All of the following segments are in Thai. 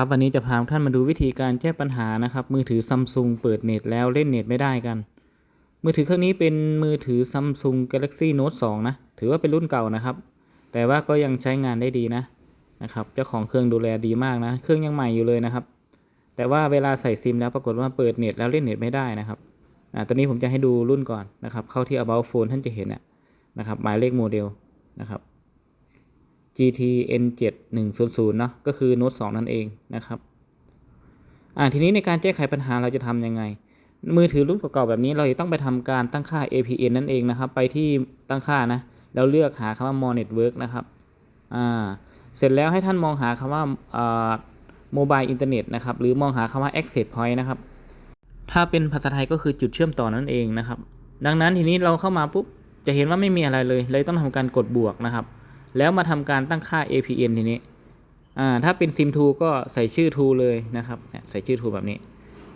ครับวันนี้จะพาท่านมาดูวิธีการแก้ปัญหานะครับ มือถือซัมซุงเปิดเน็ตแล้วเล่นเน็ตไม่ได้กัน มือถือเครื่องนี้เป็นมือถือ Samsung Galaxy Note 2 นะ ถือว่าเป็นรุ่นเก่านะครับ แต่ว่าก็ยังใช้งานได้ดีนะนะครับเจ้าของเครื่องดูแลดีมากนะ เครื่องยังใหม่อยู่เลยนะครับ แต่ว่าเวลาใส่ซิมแล้วปรากฏว่าเปิดเน็ตแล้วเล่นเน็ตไม่ได้นะครับอ่าตอนนี้ผมจะให้ดูรุ่นก่อนนะครับ เข้าที่ about phone ท่านจะเห็นน่ะนะครับหมายเลขโมเดลนะครับ GT N7 100เนาะก็คือ Note 2นั่นเองนะครับอ่าทีนี้ในการแก้ไขปัญหาเราจะทำยังไง มือถือรุ่นเก่าๆแบบนี้เราจะต้องไปทำการตั้งค่า APN นั่นเองนะครับ ไปที่ตั้งค่านะแล้วเลือกหาคำว่า More Network นะครับอ่าเสร็จแล้วให้ท่านมองหาคำว่าอ่า Mobile Internet นะครับหรือมองหาคำว่า Access Point นะครับถ้าเป็นภาษาไทยก็คือจุดเชื่อมต่อนั่นเองนะครับ ดังนั้นทีนี้เราเข้ามาปุ๊บจะเห็นว่าไม่มีอะไรเลย เลยต้องทำการกดบวกนะครับ แล้วมาทำการตั้งค่า APN ทีนี้อ่าถ้าเป็นซิม2ก็ใส่ชื่อ2เลยนะครับใส่ชื่อ2แบบนี้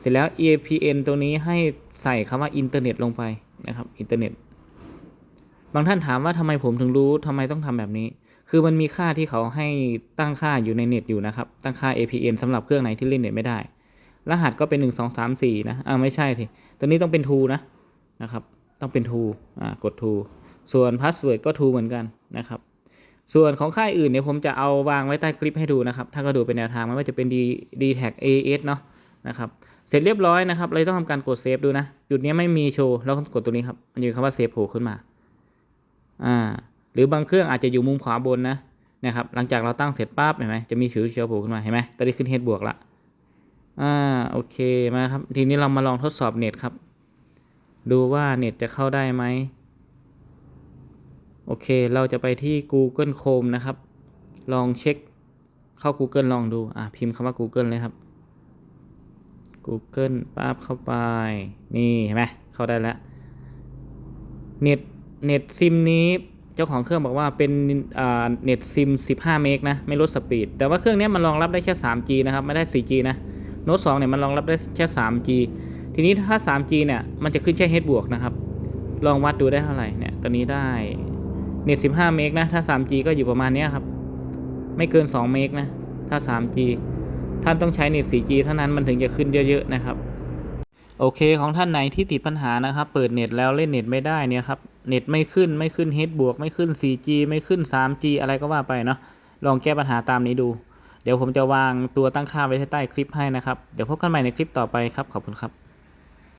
เสร็จแล้ว APN ตัวนี้ให้ใส่คำว่าอินเทอร์เน็ตลงไปนะครับอินเทอร์เน็ตบางท่านถามว่าทำไมผมถึงรู้ทำไมต้องทำแบบนี้ คือมันมีค่าที่เขาให้ตั้งค่าอยู่ในเน็ตอยู่นะครับ ตั้งค่า APN สำหรับเครื่องไหนที่เล่นเน็ตไม่ได้ รหัสก็เป็น 1 2 3 4 นะอ่าไม่ใช่ทีตัวนี้ต้องเป็น2นะนะครับ ต้องเป็น2อ่ากด2ส่วนพาสเวิร์ดก็2เหมือนกันนะครับ ส่วนของค่ายอื่นเนี่ยผมจะเอาวางไว้ใต้คลิปให้ดูนะครับ ถ้าก็ดูเป็นแนวทางไม่ว่าจะเป็น D D tag AS เนาะนะครับ เสร็จเรียบร้อยนะครับเลยต้องทำการกดเซฟดูนะ จุดนี้ไม่มีโชว์แล้วกดตัวนี้ครับ มันจะมีคำว่าเซฟโผล่ขึ้นมา อ่า หรือบางเครื่องอาจจะอยู่มุมขวาบนนะ นะครับ หลังจากเราตั้งเสร็จปั๊บเห็นไหมจะมีผิวเชียวโผล่ขึ้นมา เห็นไหมตอนนี้ขึ้นเฮดบวกละ อ่า โอเค มาครับ ทีนี้เรามาลองทดสอบเน็ตครับ ดูว่าเน็ตจะเข้าได้ไหม อเค เราจะไปที่ Google Chrome นะครับ ลองเช็คเข้า Google ลองดู อะ พิมพ์คำว่า Google เลยครับ Google ปั๊บเข้าไป นี่เห็นไหมเข้าได้แล้ว เน็ต เน็ตซิมนี้ เจ้าของเครื่องบอกว่าเป็นอ่าเน็ตซิม 15 เมกนะ ไม่ลดสปีด แต่ว่าเครื่องนี้มันรองรับได้แค่ 3G นะครับ ไม่ได้ 4G นะ โน้ต2เนี่ยมันรองรับได้แค่ 3G ทีนี้ถ้า 3G เนี่ย มันจะขึ้นแค่ H บวกนะครับ ลองวัดดูได้เท่าไหร่ เนี่ย ตอนนี้ได้ เน็ต15 เมกนะ ถ้า 3G ก็อยู่ประมาณเนี้ยครับ ไม่เกิน 2 เมกนะ ถ้า 3G ท่านต้องใช้เน็ต 4G เท่านั้นมันถึงจะขึ้นเยอะๆนะครับ โอเคของท่านไหนที่ติดปัญหานะครับ เปิดเน็ตแล้วเล่นเน็ตไม่ได้เนี่ยครับ เน็ตไม่ขึ้นไม่ขึ้น H บวกไม่ขึ้น 4G ไม่ขึ้น 3G อะไรก็ว่าไปเนาะ ลองแก้ปัญหาตามนี้ดู เดี๋ยวผมจะวางตัวตั้งค่าไว้ใต้คลิปให้นะครับ เดี๋ยวพบกันใหม่ในคลิปต่อไปครับ ขอบคุณครับ